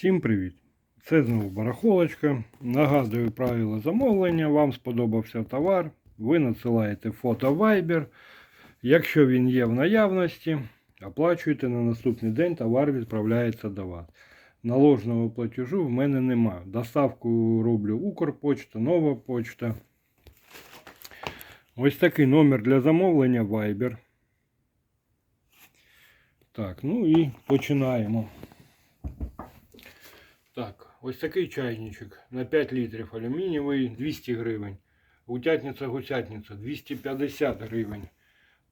Всім привіт! Це знову барахолочка. Нагадую правила замовлення. Вам сподобався товар. Ви надсилаєте фото Viber. Якщо він є в наявності, оплачуєте на наступний день, товар відправляється до вас. Наложного платежу в мене нема. Доставку роблю Укрпочта, Нова почта. Ось такий номер для замовлення Viber. Так, ну і починаємо. Так, ось такий чайничок на 5 літрів алюмінієвий 200 гривень. Утятниця гусятниця 250 гривень.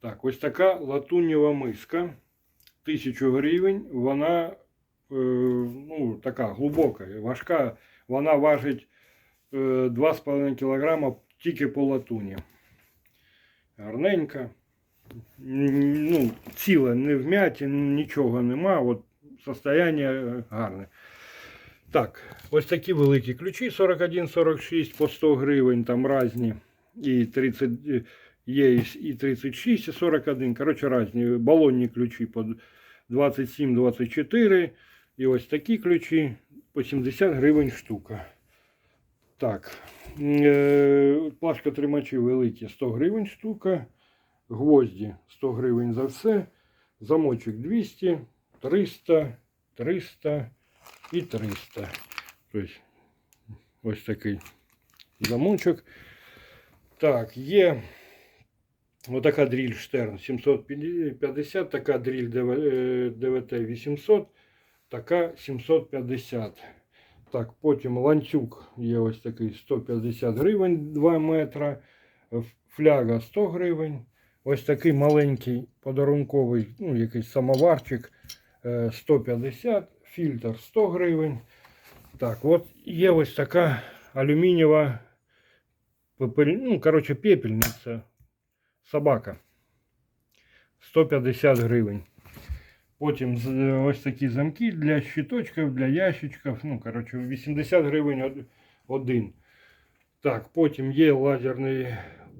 Так, ось така латунєва миска 1000 гривень. Вона е, ну, така глибока, важка. Вона важить е, 2,5 кг тільки по латуні. Гарненька. Ну, ціла, не вмяті, нічого нема. От состояние е, гарне. Так, ось такі великі ключі 41-46 по 100 гривень, там різні. І 30, е, є і 36, і 41. Коротше, різні. Балонні ключі по 27-24. І ось такі ключі по 70 гривень штука. Так. Е, плашка тримачі великі 100 гривень штука. Гвозді 100 гривень за все. Замочок 200, 300, 300 і 300. Тобто ось такий замочок. Так, є отака дріль Штерн 750, така дріль е, ДВТ 800, така 750. Так, потім ланцюг є ось такий 150 гривень 2 метра. Фляга 100 гривень. Ось такий маленький подарунковий, ну, якийсь самоварчик е, 150, фільтр 100 гривень. Так, от є ось така алюмінієва пепель, ну, коротше, пепельниця. Собака. 150 гривень. Потім з- ось такі замки для щиточків, для ящичків. Ну, коротше, 80 гривень од- один. Так, потім є лазерний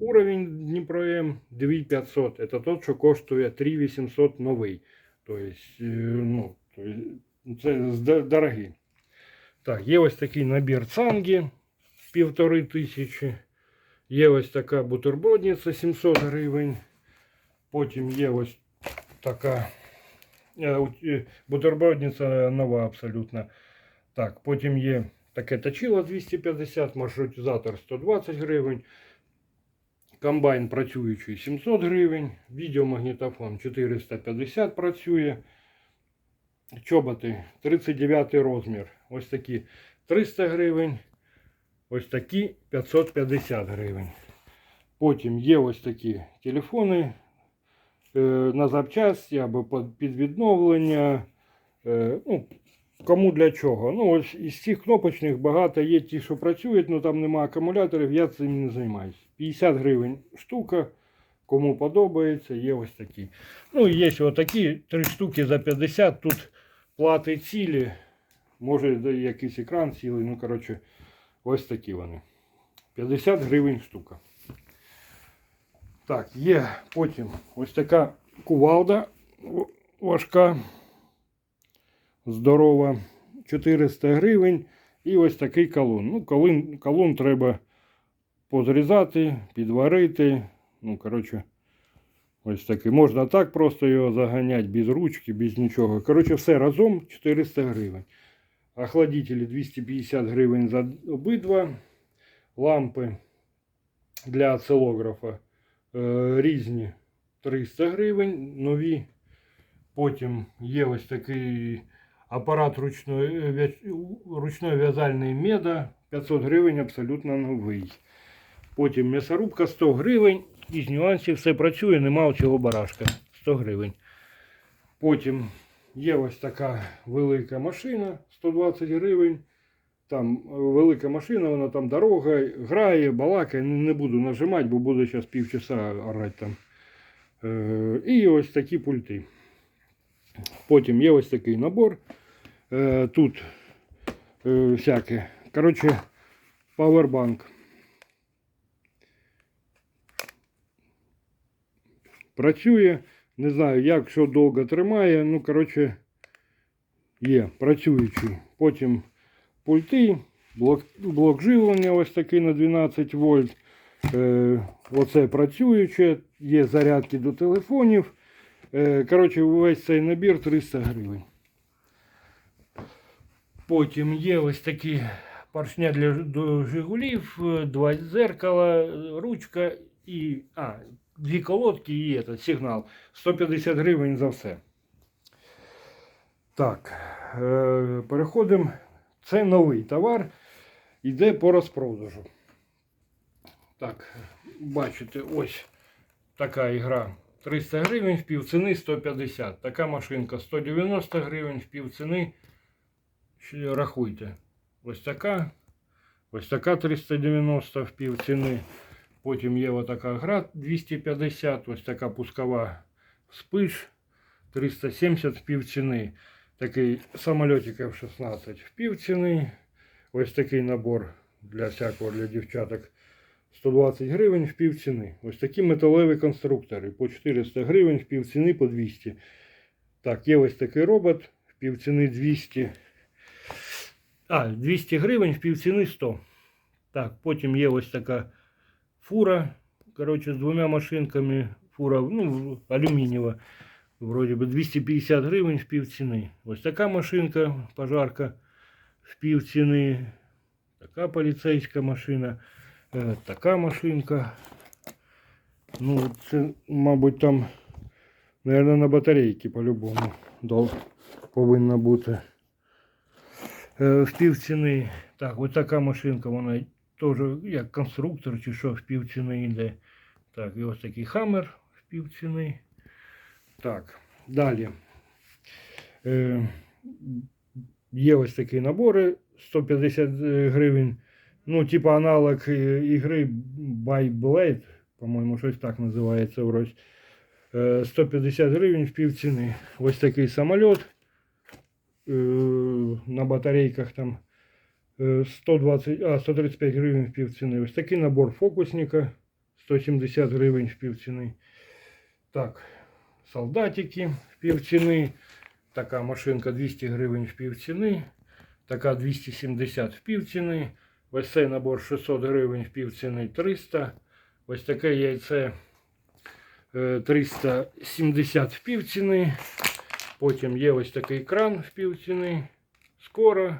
уровень Дніпро М 2500. Це тот, що коштує 3800 новий. Тобто, е, ну, то є- це дорогий. Так, є ось такий набір цанги півтори тисячі. Є ось така бутербродниця 700 гривень. Потім є ось така е, е, бутербродниця нова абсолютно. Так, потім є таке точило 250, маршрутизатор 120 гривень. Комбайн працюючий 700 гривень, відеомагнітофон 450 працює. Чоботи 39 розмір. Ось такі 300 гривень. Ось такі 550 гривень. Потім є ось такі телефони е, на запчасті або під- відновлення. Е, ну, кому для чого. Ну, ось із цих кнопочних багато є ті, що працюють, але там немає акумуляторів, я цим не займаюся. 50 гривень штука. Кому подобається, є ось такі. Ну, є ось такі три штуки за 50. Тут плати цілі. Може якийсь екран цілий. Ну, коротше, ось такі вони. 50 гривень штука. Так, є потім ось така кувалда важка, здорова. 400 гривень. І ось такий калун. Ну, калун, калун треба позрізати, підварити. Ну, коротше, ось такий. Можна так просто його заганяти без ручки, без нічого. Коротше, все разом 400 гривень. Охладителі 250 гривень за обидва. Лампи для осцилографа е, різні 300 гривень, нові. Потім є ось такий апарат ручної, е, в'я- ручної в'язальної меда 500 гривень абсолютно новий. Потім м'ясорубка 100 гривень. Із нюансів все працює, нема цього барашка. 100 гривень. Потім є ось така велика машина 120 гривень. Там е, велика машина, вона там дорога, грає, балакає. Не буду нажимати, бо буде зараз півчаса орати там. Е, і ось такі пульти. Потім є ось такий набор. Е, тут всяке. Коротше, павербанк. Працює. Не знаю, як що довго тримає. Ну, коротше, є працюючий Потім пульти, блок, блок живлення ось такий на 12 вольт. Е, оце працююче, є зарядки до телефонів. Е, коротше, весь цей набір 300 гривень. Потім є ось такі поршня для Жигулів, е, два зеркала, ручка і. А, дві колодки і этот, сигнал. 150 гривень за все. Так, е, переходимо. Це новий товар. Йде по розпродажу. Так, бачите, ось така ігра. 300 гривень в півціни 150. Така машинка 190 гривень в півціни. Рахуйте. Ось така. Ось така 390 в півціни. Потім є отака гра 250. Ось така пускова спиш 370 в півціни. Такий самольотик F-16 в півціни. Ось такий набор для всякого для дівчаток 120 гривень в півціни. Ось такі металеві конструктори по 400 гривень в півціни по 200. Так, є ось такий робот в півціни 200. А, 200 гривень в півціни 100. Так, потім є ось така фура. Коротше, з двома машинками. Фура ну, алюмінієва. Вроді би 250 гривень в півціни. Ось така машинка, пожарка в півціни. Така поліцейська машина. Е, така машинка. Ну, це, мабуть, там, мабуть, на батарейки по-любому дол- повинна бути. Е, в півціни. Так, ось така машинка, вона теж як конструктор чи що в півціни йде. Так, і ось такий хаммер в півціни. Так, далі. Е, є ось такі набори 150 гривень. Ну, типа аналог е, ігри Beyblade, по-моєму, щось так називається врозь. Е, 150 гривень в півціни. Ось такий самоліт е, на батарейках там е, 120, а, 135 гривень в півціни. Ось такий набор фокусника 170 гривень в півціни. Так, солдатики в півціни. Така машинка 200 гривень в півціни. Така 270 в півціни. Ось цей набор 600 гривень в півціни 300. Ось таке яйце е, 370 в півціни. Потім є ось такий кран в півціни. Скоро.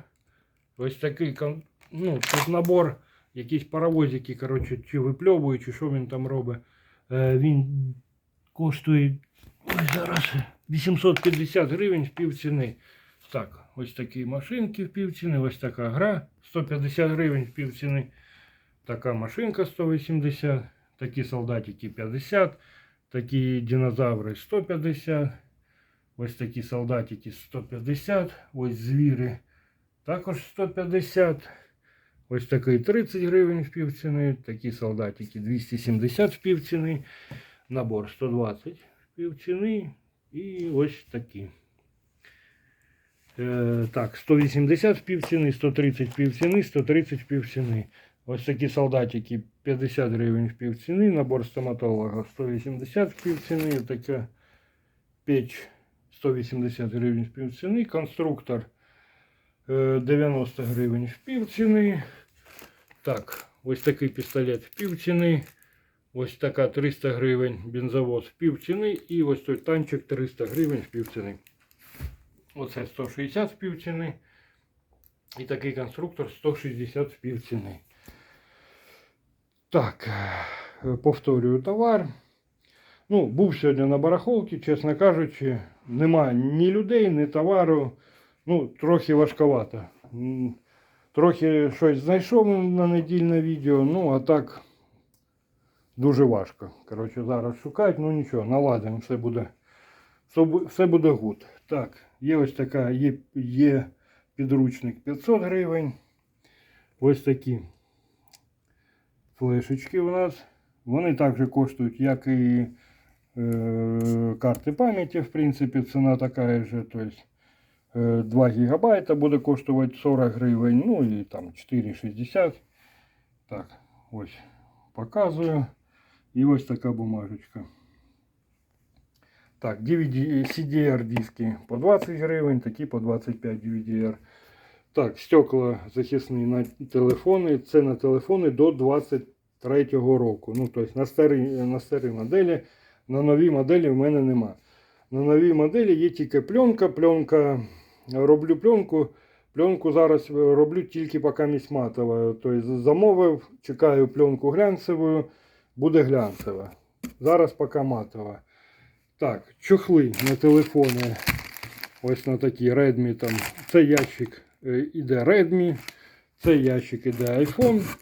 Ось такий ну, тут набор, якісь паровозики, коротше, чи випльовують, чи що він там робить. Е, Він коштує ось зараз 850 гривень в півціни. Так, ось такі машинки в півціни, ось така гра 150 гривень в півціни. Така машинка 180, такі солдатики 50, такі динозаври 150. Ось такі солдатики 150, ось звіри також 150. Ось такий 30 гривень в півціни, такі солдатики 270 в півціни, набор 120 в півціни і ось такі. Е, так, 180 в півціни, 130 в півціни, 130 в півціни. Ось такі солдатики 50 гривень в півціни, набор стоматолога 180 в півціни, така печ 180 гривень в півціни, конструктор 90 гривень в півціни. Так, ось такий пістолет в півціни. Ось така 300 гривень бензовоз в півціни. І ось той танчик 300 гривень в півціни. Оце 160 в півціни. І такий конструктор 160 в півціни. Так, е, повторюю товар. Ну, був сьогодні на барахолці, чесно кажучи, немає ні людей, ні товару. Ну, трохи важковато. Трохи щось знайшов на недільне відео, ну а так дуже важко. Коротше, зараз шукати, ну нічого, наладимо, все буде. Все буде гуд. Так, є ось така, є, є підручник 500 гривень. Ось такі флешечки у нас. Вони також коштують, як і е, карти пам'яті, в принципі, ціна така же. Тобто 2 гігабайта буде коштувати 40 гривень, ну і там 4,60. Так, ось показую. І ось така бумажечка. Так, DVD, CDR диски по 20 гривень, такі по 25 DVDR. Так, стекла захисні на телефони. Це на телефони до 23-го року. Ну, тобто на старі, на старі моделі. На нові моделі в мене нема. На новій моделі є тільки пленка. Пленка роблю пленку. Пленку зараз роблю тільки поки місь матова. Тобто замовив, чекаю пленку глянцеву, буде глянцева. Зараз поки матова. Так, чохли на телефони. Ось на такі Redmi там. Це ящик е, іде Redmi, це ящик іде iPhone.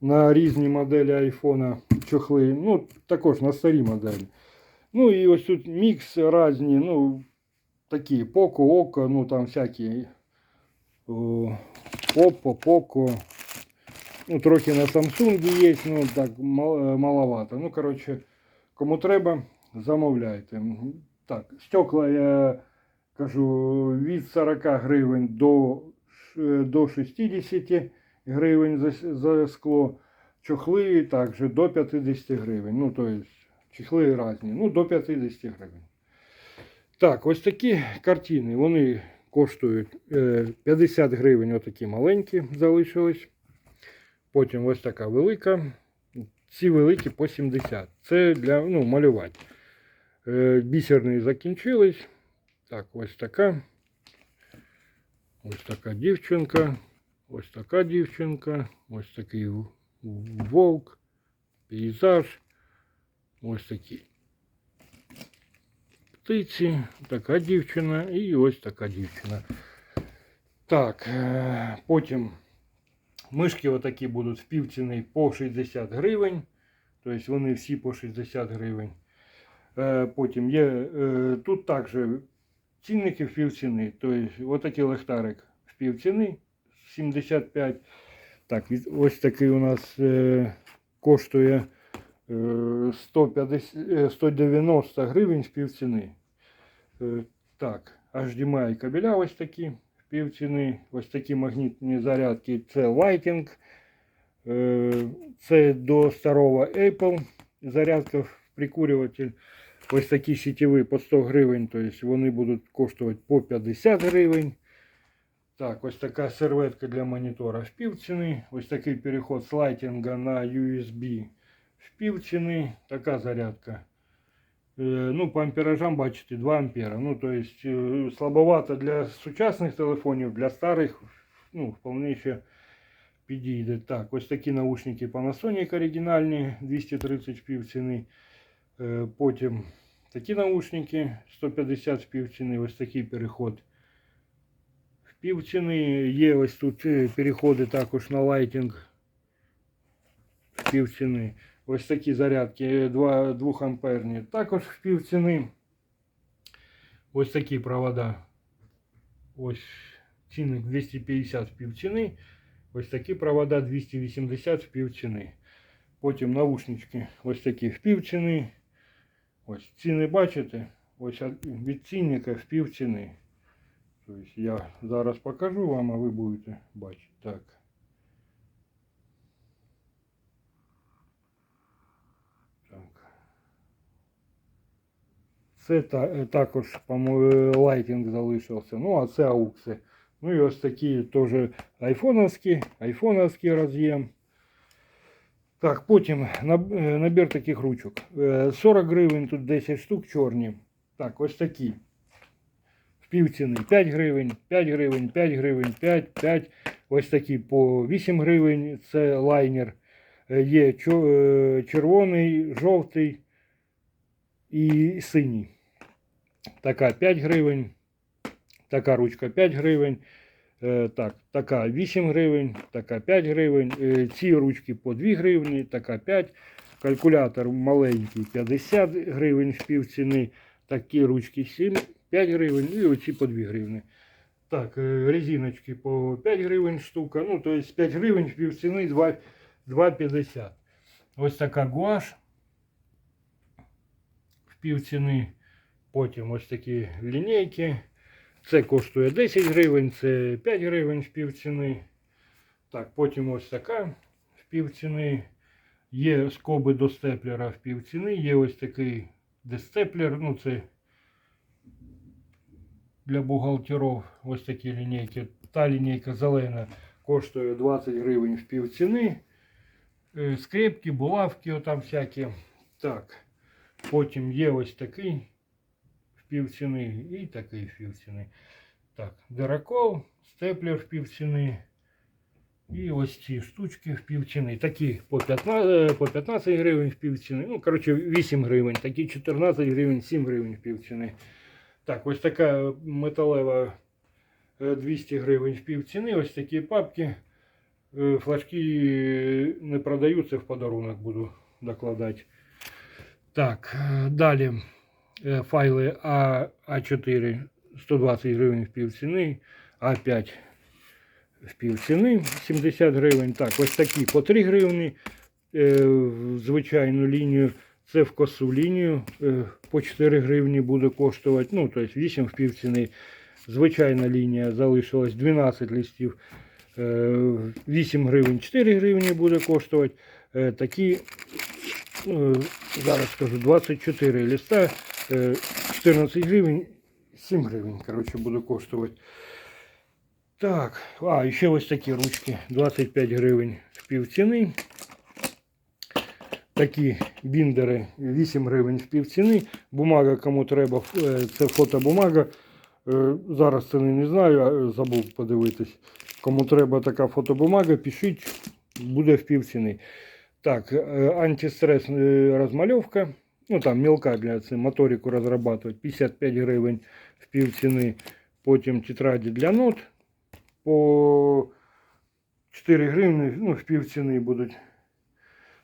На різні моделі iPhone чохли. Ну, також на старі моделі. Ну і ось тут мікс різні, ну, такі Poco, Oco, ну там всякі Oppo, Poco. Ну, трохи на Samsung є, ну так маловато. Ну, коротше, кому треба, замовляйте. Так, стекла я кажу від 40 гривень до, до 60 гривень за, за скло. Чохли також до 50 гривень. Ну, то есть, чехли різні. Ну, до 50 гривень. Так, ось такі картини. Вони коштують е, 50 гривень, отакі маленькі залишились. Потім ось така велика. Ці великі по 70. Це для ну, малювати. Е, бісерні закінчились. Так, ось така. Ось така дівчинка. Ось така дівчинка. Ось такий вовк. Пейзаж. Ось такі птиці. Така дівчина і ось така дівчина. Так, е, потім мишки отакі будуть в півціни по 60 гривень. Тобто вони всі по 60 гривень. Е, Потім є е, тут також цінники в півціни. Тобто отакий лехтарик в півціни 75. Так, ось такий у нас коштує е, 150, е, 190 гривень з півціни. Е, Так, HDMI кабеля ось такі півціни. Ось такі магнітні зарядки. Це Lighting. Е, Це до старого Apple зарядка прикурюватель. Ось такі сітєві по 100 гривень, тобто вони будуть коштувати по 50 гривень. Так, ось така серветка для монітора в півціни. Ось такий переход з лайтінга на USB в півціни. Така зарядка. Е, Ну, по амперажам бачите 2 ампера. Ну, то есть е, слабовато для сучасних телефонів, для старих, ну, вполне ще підійде. Так, ось такі наушники Panasonic оригінальні, 230 в півціни. Е, Потім такі наушники 150 в півціни, ось такий переход в півціни. Є ось тут е, переходи також на лайтинг в півціни. Ось такі зарядки 2, 2 амперні. Також в півціни. Ось такі провода. Ось цінник 250 в півціни. Ось такі провода 280 в півціни. Потім наушнички ось такі в півціни. Ось ціни бачите? Ось від цінника в півціни. Тобто я зараз покажу вам, а ви будете бачити. Так. Це та, також, лайтинг залишився. Ну, а це аукси. Ну і ось такі теж айфоновські, айфоновський роз'єм. Так, потім е, набір таких ручок. Е, 40 гривень, тут 10 штук чорні. Так, ось такі. В півціни 5 гривень, 5 гривень, 5 гривень, 5, 5. Ось такі по 8 гривень. Це лайнер. Е, Є е, червоний, жовтий і синій. Така 5 гривень. Така ручка 5 гривень. Е, Так, така 8 гривень, така 5 гривень. Е, Ці ручки по 2 гривні, така 5. Калькулятор маленький 50 гривень в півціни. Такі ручки 7, 5 гривень і оці по 2 гривні. Так, е, резиночки по 5 гривень штука. Ну, то есть 5 гривень в півціни 2 2,50. Ось така гуаш в півціни. Потім ось такі лінійки. Це коштує 10 гривень, це 5 гривень в півціни. Так, потім ось така в півціни. Є скоби до степлера в півціни. Є ось такий дестеплер. Ну, це для бухгалтерів. Ось такі лінійки. Та лінійка зелена коштує 20 гривень в півціни. Е, Скрепки, булавки отам всякі. Так. Потім є ось такий півціни і такий півціни. Так, диракол, степлер в півціни. І ось ці штучки в півціни. Такі по 15, по 15 гривень в півціни. Ну, коротше, 8 гривень, такі 14 гривень, 7 гривень в півціни. Так, ось така металева е, 200 гривень в півціни. Ось такі папки. Е, Флажки не продаються, в подарунок буду докладати. Так, е, далі е, файли А, А4 120 гривень в півціни, А5 в півціни 70 гривень. Так, ось такі по 3 гривні е, в звичайну лінію. Це в косу лінію е, по 4 гривні буде коштувати. Ну, тобто 8 в півціни. Звичайна лінія залишилась 12 листів. е, 8 гривень 4 гривні буде коштувати. Е, Такі е, зараз скажу 24 листа, е, 14 гривень, 7 гривень, коротше, буде коштувати. Так, а, і ще ось такі ручки, 25 гривень в півціни. Такі біндери 8 гривень в півціни. Бумага, кому треба, е, це фотобумага. Е, Зараз ціни не знаю, забув подивитись. Кому треба така фотобумага, пишіть, буде в півціни. Так, е, антистрес е, розмальовка. Ну там мілка для це, моторику розрабатувати 55 гривень в півціни. Потім тетраді для нот по 4 гривні, ну, в півціни будуть.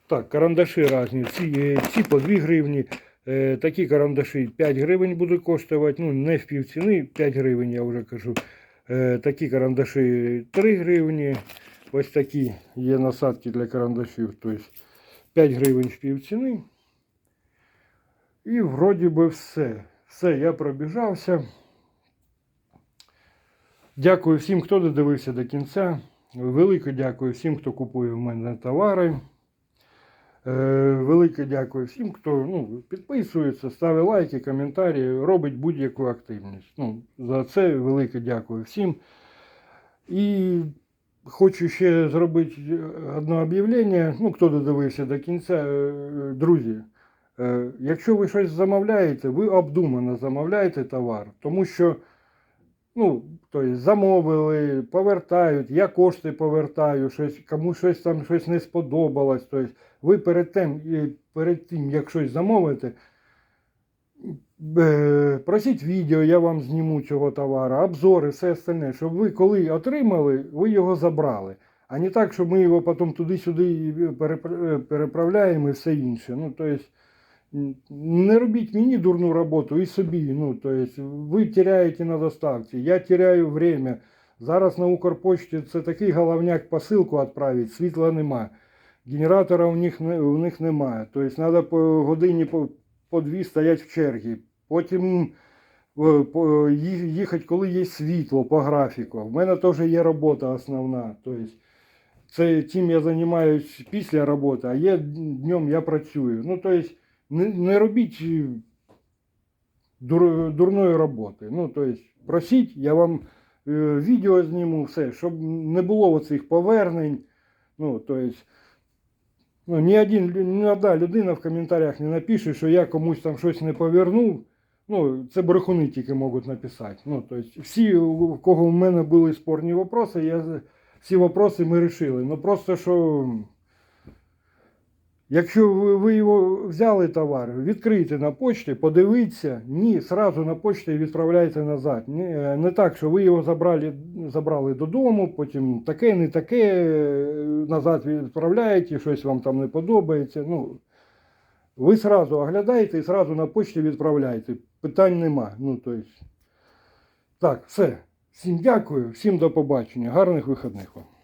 Так, карандаші різні. Ці, ці по 2 гривні. Е, такі карандаші 5 гривень будуть коштувати. Ну, не в півціни, 5 гривень, я вже кажу. Е, такі карандаші 3 гривні. Ось такі є насадки для карандашів. Тобто 5 гривень в півціни. І вроді би все. Все, я пробіжався. Дякую всім, хто додивився до кінця. Велике дякую всім, хто купує в мене товари. Е, Велике дякую всім, хто ну, підписується, ставить лайки, коментарі, робить будь-яку активність. Ну, за це велике дякую всім. І хочу ще зробити одне об'явлення. Ну, хто додивився до кінця, Е, друзі. Е, Якщо ви щось замовляєте, ви обдумано замовляєте товар, тому що ну, тобто замовили, повертають, я кошти повертаю, щось, кому щось там щось не сподобалось. Тобто ви перед тим, перед тим, як щось замовите, е, просіть відео, я вам зніму цього товару, обзори, все остальне, щоб ви коли отримали, ви його забрали. А не так, щоб ми його потім туди-сюди переправляємо і все інше. Ну, тобто, не робіть мені дурну роботу і собі. Ну, то ви теряєте на доставці, я теряю время. Зараз на Укрпочті це такий головняк посилку відправити, світла нема. Генератора у них, у них немає. Тобто треба по годині по, по дві стоять в чергі. Потім е, їхати, коли є світло по графіку. В мене теж є робота основна. Тобто, це тим я займаюся після роботи, а є днем я працюю. Ну, тобто, не, не робіть е, дур, дурної роботи. Ну, тобто, просіть, я вам е, відео зніму, все, щоб не було оцих повернень. Ну, тобто, ну, ні, один, ні одна людина в коментарях не напише, що я комусь там щось не повернув. Ну, це брехуни тільки можуть написати. Ну, тобто, всі, у кого в мене були спорні вопроси, я, всі вопроси ми вирішили. Ну просто що. Якщо ви, його взяли товар, відкрийте на почті, подивіться, ні, сразу на почті відправляйте назад. Не, не так, що ви його забрали, забрали додому, потім таке, не таке, е, назад відправляєте, щось вам там не подобається. Ну, ви сразу оглядаєте і сразу на почті відправляєте. Питань нема. Ну, то. Так, все. Всім дякую, всім до побачення. Гарних вихідних вам.